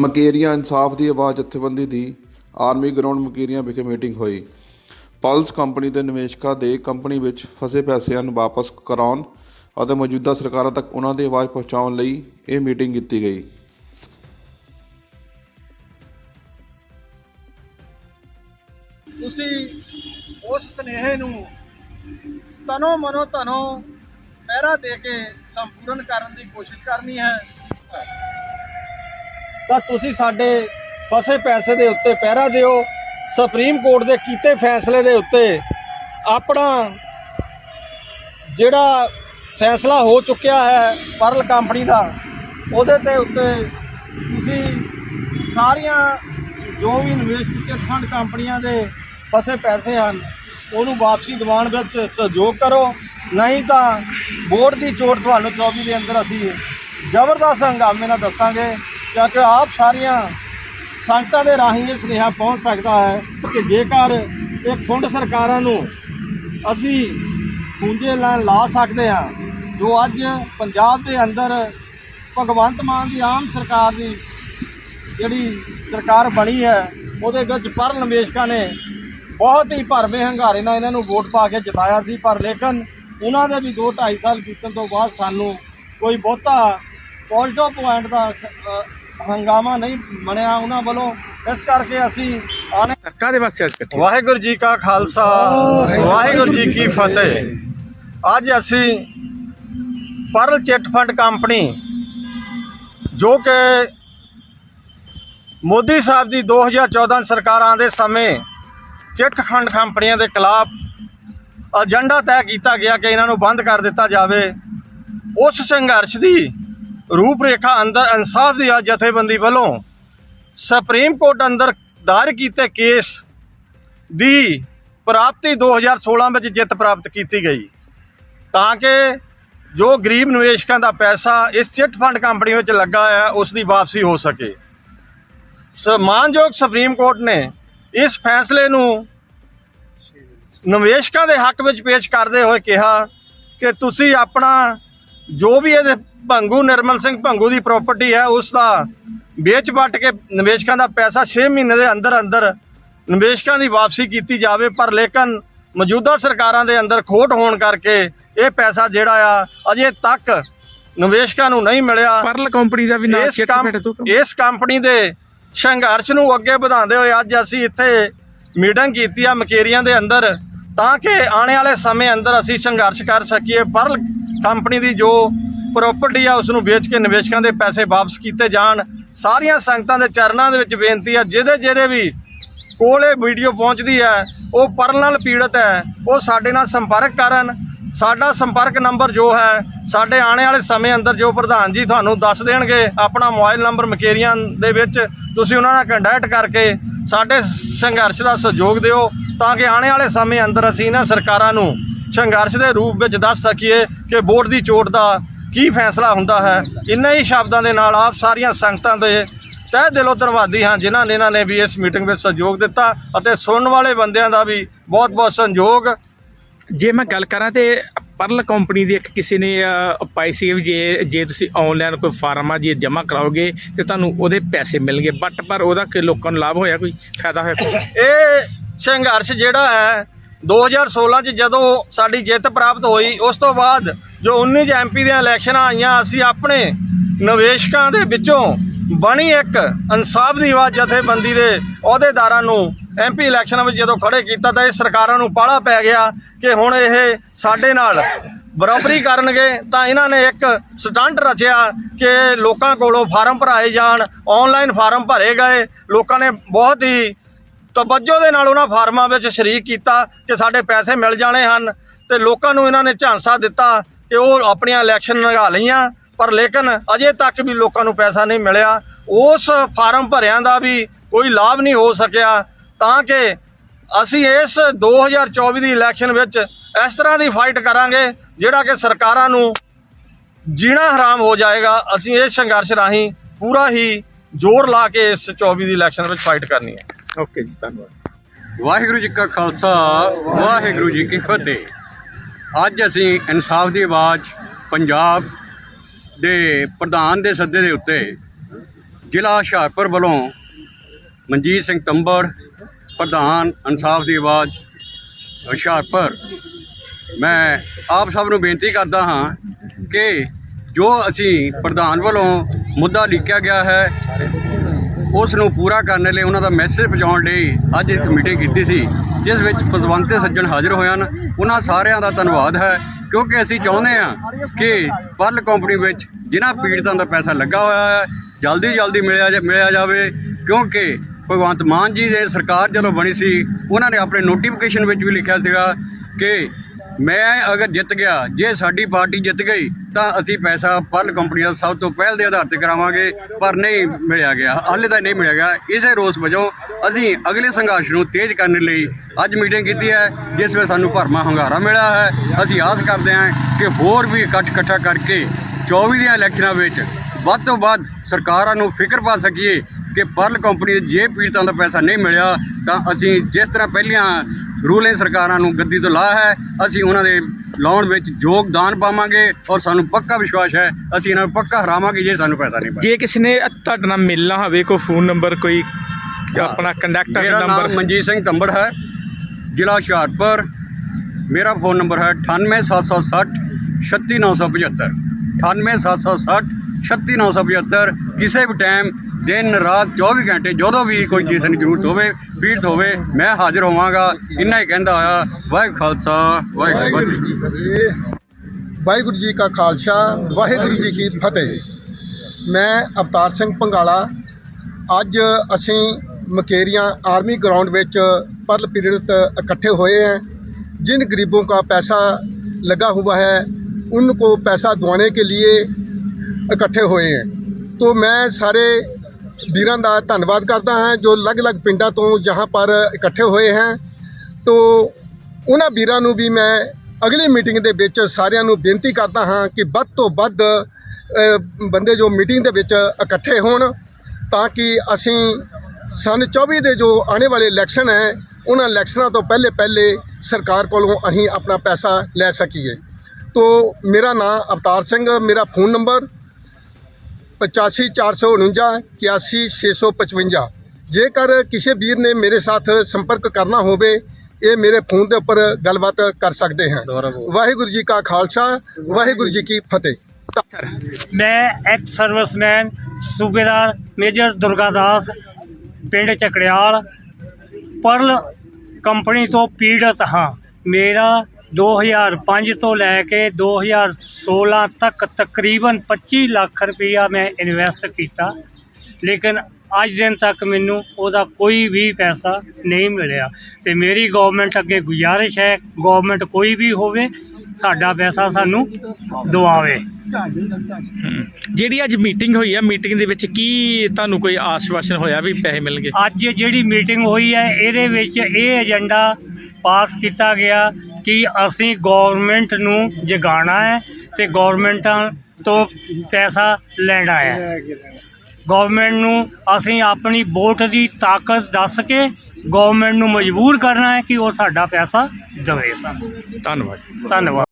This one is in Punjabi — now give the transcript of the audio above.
ਮਕੇਰੀਆਂ ਇਨਸਾਫ ਦੀ ਆਵਾਜ਼ ਜਥੇਬੰਦੀ ਦੀ ਆਰਮੀ ਗਰਾਊਂਡ ਮਕੇਰੀਆਂ ਵਿਖੇ ਮੀਟਿੰਗ ਹੋਈ। ਪਲਸ ਕੰਪਨੀ ਦੇ ਨਿਵੇਸ਼ਕਾਂ ਦੇ ਕੰਪਨੀ ਵਿੱਚ ਫਸੇ ਪੈਸਿਆਂ ਨੂੰ ਵਾਪਸ ਕਰਾਉਣ ਅਤੇ ਮੌਜੂਦਾ ਸਰਕਾਰਾਂ ਤੱਕ ਉਹਨਾਂ ਦੀ ਆਵਾਜ਼ ਪਹੁੰਚਾਉਣ ਲਈ ਇਹ ਮੀਟਿੰਗ ਕੀਤੀ ਗਈ। ਤੁਸੀਂ ਉਸ ਸੁਨੇਹੇ ਨੂੰ ਤਨੋ ਮਨੋ ਧਨੋ ਪਹਿਰਾ ਦੇ ਕੇ ਸੰਪੂਰਨ ਕਰਨ ਦੀ ਕੋਸ਼ਿਸ਼ ਕਰਨੀ ਹੈ। ਤਾਂ ਤੁਸੀਂ ਸਾਡੇ ਫਸੇ ਪੈਸੇ ਦੇ ਉੱਤੇ ਪਹਿਰਾ ਦਿਓ, ਸੁਪਰੀਮ ਕੋਰਟ ਦੇ ਕੀਤੇ ਫੈਸਲੇ ਦੇ ਉੱਤੇ ਆਪਣਾ ਜਿਹੜਾ ਫੈਸਲਾ ਹੋ ਚੁੱਕਿਆ ਹੈ ਪਰਲ ਕੰਪਨੀ ਦਾ, ਉਹਦੇ ਤੇ ਉੱਤੇ ਤੁਸੀਂ ਸਾਰੀਆਂ ਜੋ ਵੀ ਨਿਵੇਸ਼ ਫੰਡ ਕੰਪਨੀਆਂ ਦੇ ਫਸੇ ਪੈਸੇ ਹਨ, ਉਹਨੂੰ ਵਾਪਸੀ ਦਿਵਾਉਣ ਵਿੱਚ ਸਹਿਯੋਗ ਕਰੋ, ਨਹੀਂ ਤਾਂ ਬੋਰਡ ਦੀ ਚੋਟ ਤੁਹਾਨੂੰ 24 ਦੇ ਅੰਦਰ ਅਸੀਂ ਜ਼ਬਰਦਸਤ ਹੰਗਾਮੇ ਨਾਲ ਦੱਸਾਂਗੇ। ਕਿਉਂਕਿ ਆਪ ਸਾਰੀਆਂ ਸੰਗਤਾਂ ਦੇ ਰਾਹੀਂ ਇਹ ਸੁਨੇਹਾ ਪਹੁੰਚ ਸਕਦਾ ਹੈ ਕਿ ਜੇਕਰ ਇਹ ਫੰਡ ਸਰਕਾਰਾਂ ਨੂੰ ਅਸੀਂ ਪੂੰਜੇ ਨਾਲ ਲਾ ਸਕਦੇ ਹਾਂ, ਜੋ ਅੱਜ ਪੰਜਾਬ ਦੇ ਅੰਦਰ ਭਗਵੰਤ ਮਾਨ ਦੀ ਆਮ ਸਰਕਾਰ ਦੀ ਜਿਹੜੀ ਸਰਕਾਰ ਬਣੀ ਹੈ, ਉਹਦੇ ਵਿੱਚ ਪਰ ਨਿਵੇਸ਼ਕਾਂ ਨੇ ਬਹੁਤ ਹੀ ਭਰਵੇਂ ਹੰਗਾਰੇ ਨਾਲ ਇਹਨਾਂ ਨੂੰ ਵੋਟ ਪਾ ਕੇ ਜਿਤਾਇਆ ਸੀ, ਪਰ ਲੇਕਿਨ ਉਹਨਾਂ ਦੇ ਵੀ 2 2.5 ਸਾਲ ਬੀਤਣ ਤੋਂ ਬਾਅਦ ਸਾਨੂੰ ਕੋਈ ਬਹੁਤਾ ਪੋਜ਼ਿਟਿਵ ਪੁਆਇੰਟ ਦਾ ਹੰਗਾਮਾ ਨਹੀਂ ਬਣਿਆ ਉਹਨਾਂ ਵੱਲੋਂ। ਇਸ ਕਰਕੇ ਅਸੀਂ ਆਣੇ ਕਾਦੇ ਵਾਸਤੇ ਅੱਜ ਇਕੱਠੇ? ਵਾਹਿਗੁਰੂ ਜੀ ਕਾ ਖਾਲਸਾ ਵਾਹਿਗੁਰੂ ਜੀ ਕੀ ਫਤਿਹ। ਅੱਜ ਅਸੀਂ ਪਰਲ ਚਿੱਟ ਫੰਡ ਕੰਪਨੀ ਜੋ ਕਿ ਮੋਦੀ ਸਾਹਿਬ ਦੀ 2014 ਸਰਕਾਰਾਂ ਦੇ ਸਮੇਂ ਚਿੱਟ ਫੰਡ ਕੰਪਨੀਆਂ ਦੇ ਖਿਲਾਫ ਏਜੰਡਾ ਤੈਅ ਕੀਤਾ ਗਿਆ ਕਿ ਇਹਨਾਂ ਨੂੰ ਬੰਦ ਕਰ ਦਿੱਤਾ ਜਾਵੇ। ਉਸ ਸੰਘਰਸ਼ ਦੀ ਰੂਪਰੇਖਾ ਅੰਦਰ ਇਨਸਾਫ ਦੀ ਜਥੇਬੰਦੀ ਵੱਲੋਂ ਸੁਪਰੀਮ ਕੋਰਟ ਅੰਦਰ ਦਾਇਰ ਕੀਤੇ ਕੇਸ ਦੀ ਪ੍ਰਾਪਤੀ 2016 ਵਿੱਚ ਜਿੱਤ ਪ੍ਰਾਪਤ ਕੀਤੀ ਗਈ। ਤਾਂ ਕਿ ਜੋ ਗਰੀਬ ਨਿਵੇਸ਼ਕਾਂ ਦਾ ਪੈਸਾ ਇਸ ਚਿੱਟ ਫੰਡ ਕੰਪਨੀ ਵਿੱਚ ਲੱਗਾ ਹੈ ਉਸ ਦੀ ਵਾਪਸੀ ਹੋ ਸਕੇ। ਸਮਾਨਯੋਗ ਸੁਪਰੀਮ ਕੋਰਟ ਨੇ ਇਸ ਫੈਸਲੇ ਨੂੰ ਨਿਵੇਸ਼ਕਾਂ ਦੇ ਹੱਕ ਵਿੱਚ ਪੇਸ਼ ਕਰਦੇ ਹੋਏ ਕਿਹਾ ਕਿ ਤੁਸੀਂ ਆਪਣਾ ਜੋ ਵੀ ਇਹਦੇ ਭੰਗੂ ਨਿਰਮਲ ਸਿੰਘ ਭੰਗੂ ਦੀ ਪ੍ਰਾਪਰਟੀ ਹੈ ਉਸ ਦਾ ਵੇਚ ਵੱਟ ਕੇ ਨਿਵੇਸ਼ਕਾਂ ਦਾ ਪੈਸਾ 6 ਮਹੀਨੇ ਦੇ ਅੰਦਰ ਅੰਦਰ ਨਿਵੇਸ਼ਕਾਂ ਦੀ ਵਾਪਸੀ ਕੀਤੀ ਜਾਵੇ ਪਰ ਲੇਕਿਨ ਮੌਜੂਦਾ ਸਰਕਾਰਾਂ ਦੇ ਅੰਦਰ ਖੋਟ ਹੋਣ ਕਰਕੇ ਇਹ ਪੈਸਾ ਜਿਹੜਾ ਆ ਅਜੇ ਤੱਕ ਨਿਵੇਸ਼ਕਾਂ ਨੂੰ ਨਹੀਂ ਮਿਲਿਆ। ਪਰਲ ਕੰਪਨੀ ਦਾ ਵੀ ਨਾਮ ਇਸ ਚਿੱਟ ਤੋਂ ਇਸ ਕੰਪਨੀ ਦੇ ਸੰਘਰਸ਼ ਨੂੰ ਅੱਗੇ ਵਧਾਉਂਦੇ ਹੋਏ ਅੱਜ ਅਸੀਂ ਇੱਥੇ ਮੀਟਿੰਗ ਕੀਤੀ ਆ ਮਕੇਰੀਆਂ ਦੇ ਅੰਦਰ ਤਾਂ ਕਿ ਆਉਣ ਵਾਲੇ ਸਮੇਂ ਅੰਦਰ ਅਸੀਂ ਸੰਘਰਸ਼ ਕਰ ਸਕੀਏ। ਪਰ ਕੰਪਨੀ ਦੀ ਜੋ ਪ੍ਰਾਪਰਟੀ ਆ ਉਸ ਨੂੰ ਵੇਚ ਕੇ ਨਿਵੇਸ਼ਕਾਂ ਦੇ ਪੈਸੇ ਵਾਪਸ ਕੀਤੇ ਜਾਣ। ਸਾਰੀਆਂ ਸੰਗਤਾਂ ਦੇ ਚਰਨਾਂ ਦੇ ਵਿੱਚ ਬੇਨਤੀ ਆ, ਜਿਹਦੇ ਜਿਹਦੇ ਵੀ ਕੋਲ ਇਹ ਵੀਡੀਓ ਪਹੁੰਚਦੀ ਹੈ ਉਹ ਪਰਲ ਨਾਲ ਪੀੜਤ ਹੈ, ਉਹ ਸਾਡੇ ਨਾਲ ਸੰਪਰਕ ਕਰਨ। ਸਾਡਾ ਸੰਪਰਕ ਨੰਬਰ ਜੋ ਹੈ, ਸਾਡੇ ਆਉਣ ਵਾਲੇ ਸਮੇਂ ਅੰਦਰ ਜੋ ਪ੍ਰਧਾਨ ਜੀ ਤੁਹਾਨੂੰ ਦੱਸ ਦੇਣਗੇ, ਆਪਣਾ ਮੋਬਾਈਲ ਨੰਬਰ ਮਕੇਰੀਆਂ ਦੇ ਵਿੱਚ ਤੁਸੀਂ ਉਹਨਾਂ ਨਾਲ ਕੰਟੈਕਟ ਕਰਕੇ ਸਾਡੇ ਸੰਘਰਸ਼ ਦਾ ਸਹਿਯੋਗ ਦਿਓ, ਤਾਂ ਕਿ ਆਉਣ ਵਾਲੇ ਸਮੇਂ ਅੰਦਰ ਅਸੀਂ ਇਹਨਾਂ ਸਰਕਾਰਾਂ ਨੂੰ ਸੰਘਰਸ਼ ਦੇ ਰੂਪ ਵਿੱਚ ਦੱਸ ਸਕੀਏ ਕਿ ਬੋਰਡ ਦੀ ਚੋਟ ਦਾ ਕੀ ਫੈਸਲਾ ਹੁੰਦਾ ਹੈ। ਇੰਨੇ ਹੀ ਸ਼ਬਦਾਂ ਦੇ ਨਾਲ ਆਪ ਸਾਰੀਆਂ ਸੰਗਤਾਂ ਦੇ ਤਹਿ ਦਿਲੋਂ ਧੰਨਵਾਦੀ ਹਾਂ ਜਿਨ੍ਹਾਂ ਨੇ ਇਹਨਾਂ ਨੇ ਵੀ ਇਸ ਮੀਟਿੰਗ ਵਿੱਚ ਸਹਿਯੋਗ ਦਿੱਤਾ ਅਤੇ ਸੁਣਨ ਵਾਲੇ ਬੰਦਿਆਂ ਦਾ ਵੀ ਬਹੁਤ ਬਹੁਤ ਸੰਯੋਗ ਜੇ ਮੈਂ ਗੱਲ ਕਰਾਂ ਤੇ ਪਰਲ ਕੰਪਨੀ ਦੀ ਇੱਕ ਕਿਸੇ ਨੇ ਪਾਈ ਸੀ ਵੀ ਜੇ ਜੇ ਤੁਸੀਂ ਆਨਲਾਈਨ ਕੋਈ ਫਾਰਮ ਆ ਜੇ ਜਮ੍ਹਾਂ ਕਰਾਓਗੇ ਤੇ ਤੁਹਾਨੂੰ ਉਹਦੇ ਪੈਸੇ ਮਿਲਣਗੇ ਬਟ ਪਰ ਉਹਦਾ ਕਿ ਲੋਕਾਂ ਨੂੰ ਲਾਭ ਹੋਇਆ ਕੋਈ ਫਾਇਦਾ ਹੋਇਆ ਇਹ ਸੰਘਰਸ਼ ਜਿਹੜਾ ਹੈ 2016 ਚ ਜਦੋਂ ਸਾਡੀ ਜਿੱਤ ਪ੍ਰਾਪਤ ਹੋਈ, ਉਸ ਤੋਂ ਬਾਅਦ ਜੋ 19 ਚ ਐਮਪੀ ਦੀਆਂ ਇਲੈਕਸ਼ਨਾਂ ਆਈਆਂ, ਅਸੀਂ ਆਪਣੇ ਨਿਵੇਸ਼ਕਾਂ ਦੇ ਵਿੱਚੋਂ ਬਣੀ ਇੱਕ ਇਨਸਾਫ ਦੀ ਆਵਾਜ਼ ਜਥੇਬੰਦੀ ਦੇ ਅਹੁਦੇਦਾਰਾਂ ਨੂੰ ਐਮਪੀ ਇਲੈਕਸ਼ਨਾਂ ਵਿੱਚ ਜਦੋਂ ਖੜੇ ਕੀਤਾ, ਤਾਂ ਇਹ ਸਰਕਾਰਾਂ ਨੂੰ ਪਾਲਾ ਪੈ ਗਿਆ ਕਿ ਹੁਣ ਇਹ ਸਾਡੇ ਨਾਲ ਬਰਾਬਰੀ ਕਰਨਗੇ। ਤਾਂ ਇਹਨਾਂ ਨੇ ਇੱਕ ਸਟੰਟ ਰਚਿਆ ਕਿ ਲੋਕਾਂ ਕੋਲੋਂ ਫਾਰਮ ਭਰਾਏ ਜਾਣ ਆਨਲਾਈਨ ਫਾਰਮ ਭਰੇ ਗਏ। ਲੋਕਾਂ ਨੇ ਬਹੁਤ ਹੀ ਤਵੱਜੋ ਦੇ ਨਾਲ ਉਹਨਾਂ ਫਾਰਮਾਂ ਵਿੱਚ ਸ਼ਰੀਕ ਕੀਤਾ ਕਿ ਸਾਡੇ ਪੈਸੇ ਮਿਲ ਜਾਣੇ ਹਨ ਤੇ ਲੋਕਾਂ ਨੂੰ ਇਹਨਾਂ ਨੇ ਝਾਂਸਾ ਦਿੱਤਾ ਕਿ ਉਹ ਆਪਣੀਆਂ ਇਲੈਕਸ਼ਨ ਲਗਾ ਲਈਆਂ। ਪਰ ਲੇਕਿਨ ਅਜੇ ਤੱਕ ਵੀ ਲੋਕਾਂ ਨੂੰ ਪੈਸਾ ਨਹੀਂ ਮਿਲਿਆ। ਉਸ ਫਾਰਮ ਭਰਿਆਂ ਦਾ ਵੀ ਕੋਈ ਲਾਭ ਨਹੀਂ ਹੋ ਸਕਿਆ। ਤਾਂ ਕਿ ਅਸੀਂ ਇਸ 2024 ਦੀ ਇਲੈਕਸ਼ਨ ਵਿੱਚ ਇਸ ਤਰ੍ਹਾਂ ਦੀ ਫਾਈਟ ਕਰਾਂਗੇ ਜਿਹੜਾ ਕਿ ਸਰਕਾਰਾਂ ਨੂੰ ਜੀਣਾ ਹਰਾਮ ਹੋ ਜਾਏਗਾ। ਅਸੀਂ ਇਹ ਸੰਘਰਸ਼ ਰਾਹੀਂ ਪੂਰਾ ਹੀ ਜ਼ੋਰ ਲਾ ਕੇ ਇਸ 24 ਦੀ ਇਲੈਕਸ਼ਨ ਵਿੱਚ ਫਾਈਟ ਕਰਨੀ ਹੈ। ਓਕੇ ਜੀ, ਧੰਨਵਾਦ। ਵਾਹਿਗੁਰੂ ਜੀ ਕਾ ਖਾਲਸਾ, ਵਾਹਿਗੁਰੂ ਜੀ ਕੀ ਫਤਿਹ। ਅੱਜ ਅਸੀਂ ਇਨਸਾਫ ਦੀ ਆਵਾਜ਼ ਪੰਜਾਬ ਦੇ ਪ੍ਰਧਾਨ ਦੇ ਸੱਦੇ ਦੇ ਉੱਤੇ ਜ਼ਿਲ੍ਹਾ ਹੁਸ਼ਿਆਰਪੁਰ ਵੱਲੋਂ ਮਨਜੀਤ ਸਿੰਘ ਤੰਬੜ, ਪ੍ਰਧਾਨ ਇਨਸਾਫ ਦੀ ਆਵਾਜ਼ ਹੁਸ਼ਿਆਰਪੁਰ। ਮੈਂ ਆਪ ਸਭ ਨੂੰ ਬੇਨਤੀ ਕਰਦਾ ਹਾਂ ਕਿ ਜੋ ਅਸੀਂ ਪ੍ਰਧਾਨ ਵੱਲੋਂ ਮੁੱਦਾ ਲਿਖਿਆ ਗਿਆ ਹੈ ਉਸ ਨੂੰ ਪੂਰਾ ਕਰਨ ਲਈ ਉਹਨਾਂ ਦਾ ਮੈਸੇਜ ਪਹੁੰਚਾਉਣ ਲਈ ਅੱਜ ਇੱਕ ਮੀਟਿੰਗ ਕੀਤੀ ਸੀ, ਜਿਸ ਵਿੱਚ ਪਤਵੰਤੇ ਸੱਜਣ ਹਾਜ਼ਰ ਹੋਏ ਹਨ। ਉਹਨਾਂ ਸਾਰਿਆਂ ਦਾ ਧੰਨਵਾਦ ਹੈ, ਕਿਉਂਕਿ ਅਸੀਂ ਚਾਹੁੰਦੇ ਹਾਂ ਕਿ ਪਰਲ ਕੰਪਨੀ ਵਿੱਚ ਜਿਨ੍ਹਾਂ ਪੀੜਤਾਂ ਦਾ ਪੈਸਾ ਲੱਗਾ ਹੋਇਆ ਹੈ, ਜਲਦੀ ਜਲਦੀ ਮਿਲਿਆ ਮਿਲਿਆ ਜਾਵੇ, ਕਿਉਂਕਿ ਭਗਵੰਤ ਮਾਨ ਜੀ ਦੇ ਸਰਕਾਰ ਜਦੋਂ ਬਣੀ ਸੀ, ਉਹਨਾਂ ਨੇ ਆਪਣੇ ਨੋਟੀਫਿਕੇਸ਼ਨ ਵਿੱਚ ਵੀ ਲਿਖਿਆ ਸੀਗਾ ਕਿ ਮੈਂ ਅਗਰ ਜਿੱਤ ਗਿਆ, ਜੇ ਸਾਡੀ ਪਾਰਟੀ ਜਿੱਤ ਗਈ, ਤਾਂ ਅਸੀਂ ਪੈਸਾ ਪਰਲ ਕੰਪਨੀ ਦਾ ਸਭ ਤੋਂ ਪਹਿਲ ਦੇ ਆਧਾਰ ਤੇ ਕਰਾਵਾਂਗੇ, ਪਰ ਨਹੀਂ ਮਿਲਿਆ ਗਿਆ। ਹਾਲੇ ਤਾਂ ਨਹੀਂ ਮਿਲਿਆ ਗਿਆ। ਇਸੇ ਰੋਸ ਵਜੋਂ ਅਸੀਂ ਅਗਲੇ ਸੰਘਰਸ਼ ਨੂੰ ਤੇਜ਼ ਕਰਨ ਲਈ ਅੱਜ ਮੀਟਿੰਗ ਕੀਤੀ ਹੈ, ਜਿਸ ਵਿੱਚ ਸਾਨੂੰ ਭਰਮਾ ਹੰਗਾਰਾ ਮਿਲਿਆ ਹੈ। ਅਸੀਂ ਆਸ ਕਰਦੇ ਹਾਂ ਕਿ ਹੋਰ ਵੀ ਇਕੱਠ ਇਕੱਠਾ ਕਰਕੇ 24 ਦੀਆਂ ਇਲੈਕਸ਼ਨਾਂ ਵਿੱਚ ਵੱਧ ਤੋਂ ਵੱਧ ਸਰਕਾਰਾਂ ਨੂੰ ਫਿਕਰ ਪਾ ਸਕੀਏ ਕਿ ਪਰਲ ਕੰਪਨੀ ਜੇ ਪੀੜਤਾਂ ਦਾ ਪੈਸਾ ਨਹੀਂ ਮਿਲਿਆ, ਤਾਂ ਅਸੀਂ ਜਿਸ ਤਰ੍ਹਾਂ ਪਹਿਲੀਆਂ ਰੂਲਿੰਗ ਸਰਕਾਰਾਂ ਨੂੰ ਗੱਦੀ ਤੋਂ ਲਾਇਆ ਹੈ। ਅਸੀਂ ਉਹਨਾਂ ਦੇ ਲਾਉਣ ਵਿੱਚ ਯੋਗਦਾਨ ਪਾਵਾਂਗੇ ਔਰ ਸਾਨੂੰ ਪੱਕਾ ਵਿਸ਼ਵਾਸ ਹੈ। ਅਸੀਂ ਇਹਨਾਂ ਨੂੰ ਪੱਕਾ ਹਰਾਵਾਂਗੇ ਜੇ ਸਾਨੂੰ ਪੈਸਾ ਨਹੀਂ ਮਿਲਿਆ ਜੇ ਕਿਸੇ ਨੇ ਤੁਹਾਡੇ ਨਾਲ ਮਿਲਣਾ ਹੋਵੇ ਕੋਈ ਫੋਨ ਨੰਬਰ ਕੋਈ ਆਪਣਾ ਕੰਟੈਕਟ ਮੇਰਾ ਨਾਮ ਨੰਬਰ। ਮਨਜੀਤ ਸਿੰਘ ਤੰਬੜ ਹੈ। ਜ਼ਿਲ੍ਹਾ ਹੁਸ਼ਿਆਰਪੁਰ। ਮੇਰਾ ਫੋਨ ਨੰਬਰ ਹੈ 98760 36975 98760 36975 ਕਿਸੇ ਵੀ ਟਾਈਮ ਦਿਨ ਰਾਤ 24 ਘੰਟੇ ਜਦੋਂ ਵੀ ਕੋਈ ਚੀਜ਼ ਦੀ ਜ਼ਰੂਰਤ ਹੋਵੇ ਪੀੜਤ ਹੋਵੇ ਮੈਂ ਹਾਜ਼ਰ ਹੋਵਾਂਗਾ ਇੰਨਾ ਹੀ ਕਹਿੰਦਾ ਹੋਇਆ ਵਾਹਿਗੁਰੂ ਖਾਲਸਾ ਵਾਹਿਗੁਰੂ ਜੀ ਕੀ ਫਤਿਹ ਵਾਹਿਗੁਰੂ ਜੀ ਕਾ ਖਾਲਸਾ ਵਾਹਿਗੁਰੂ ਜੀ ਕੀ ਫਤਿਹ ਮੈਂ ਅਵਤਾਰ ਸਿੰਘ ਪੰਗਾਲਾ ਅੱਜ ਅਸੀਂ ਮਕੇਰੀਆਂ ਆਰਮੀ ਗਰਾਊਂਡ ਵਿੱਚ ਪਰਲ ਪੀੜਤ ਇਕੱਠੇ ਹੋਏ हैं जिन गरीबों का पैसा लगा हुआ है उनको पैसा दिवाने के लिए ਇਕੱਠੇ ਹੋਏ ਹਨ तो मैं सारे वीरों का धन्यवाद करता हाँ जो अलग अलग पिंडा तो जहाँ पर इकट्ठे हुए हैं तो उन्होंने वीरों भी मैं अगली मीटिंग के सारू बेनती करता हाँ कि बद तो बद बंदे जो मीटिंग के इकट्ठे होण कि असी सन चौबी के जो आने वाले इलैक्शन है उन्होंने इलैक्शनों तो पहले पहले सरकार को अं अपना पैसा लै सकीए तो मेरा नाम अवतार सिंह मेरा फोन नंबर 85449 81655 ਜੇਕਰ ਕਿਸੇ ਵੀਰ ਨੇ ਮੇਰੇ ਸਾਥ ਸੰਪਰਕ ਕਰਨਾ ਹੋਵੇ ਇਹ ਮੇਰੇ ਫੋਨ ਦੇ ਉੱਪਰ ਗੱਲਬਾਤ ਕਰ ਸਕਦੇ ਹਾਂ। ਵਾਹਿਗੁਰੂ ਜੀ ਕਾ ਖਾਲਸਾ ਵਾਹਿਗੁਰੂ ਜੀ ਕੀ ਫਤਿਹ। ਮੈਂ ਐਕਸ ਸਰਵਿਸਮੈਨ ਸੂਬੇਦਾਰ ਮੇਜਰ ਦੁਰਗਾਦਾਸ ਪਿੰਡ ਚਕੜਿਆਲ ਪਰਲ ਕੰਪਨੀ ਤੋਂ ਪੀੜਤ ਹਾਂ। ਮੇਰਾ 2005 ਤੋਂ ਲੈ ਕੇ 2016 ਤੱਕ ਤਕਰੀਬਨ 25 ਲੱਖ ਰੁਪਈਆ ਮੈਂ ਇਨਵੈਸਟ ਕੀਤਾ। ਲੇਕਿਨ ਅੱਜ ਦਿਨ ਤੱਕ ਮੈਨੂੰ ਉਹਦਾ ਕੋਈ ਵੀ ਪੈਸਾ ਨਹੀਂ ਮਿਲਿਆ। ਤੇ ਮੇਰੀ ਗਵਰਨਮੈਂਟ ਅੱਗੇ ਗੁਜ਼ਾਰਿਸ਼ ਹੈ ਗਵਰਨਮੈਂਟ ਕੋਈ ਵੀ ਹੋਵੇ ਸਾਡਾ ਪੈਸਾ ਸਾਨੂੰ ਦਿਵਾਵੇ। ਜਿਹੜੀ ਅੱਜ ਮੀਟਿੰਗ ਹੋਈ ਆ ਮੀਟਿੰਗ ਦੇ ਵਿੱਚ ਕੀ ਤੁਹਾਨੂੰ ਕੋਈ ਆਸ਼ਵਾਸਨ ਹੋਇਆ ਵੀ ਪੈਸੇ ਮਿਲਣਗੇ? ਅੱਜ ਜਿਹੜੀ ਮੀਟਿੰਗ ਹੋਈ ਹੈ ਇਹਦੇ ਵਿੱਚ ਇਹ ਏਜੰਡਾ ਪਾਸ ਕੀਤਾ ਗਿਆ। ਕਿ ਅਸੀਂ ਗਵਰਨਮੈਂਟ ਨੂੰ ਜਗਾਉਣਾ ਹੈ ਤੇ ਗਵਰਨਮੈਂਟਾਂ ਤੋਂ ਪੈਸਾ ਲੈਣਾ ਹੈ। ਗਵਰਨਮੈਂਟ ਨੂੰ ਅਸੀਂ ਆਪਣੀ ਵੋਟ ਦੀ ਤਾਕਤ ਦੱਸ ਕੇ ਗਵਰਨਮੈਂਟ ਨੂੰ ਮਜਬੂਰ ਕਰਨਾ ਹੈ ਕਿ ਉਹ ਸਾਡਾ ਪੈਸਾ ਦੇਵੇ। ਸਾਨੂੰ ਧੰਨਵਾਦ। ਧੰਨਵਾਦ।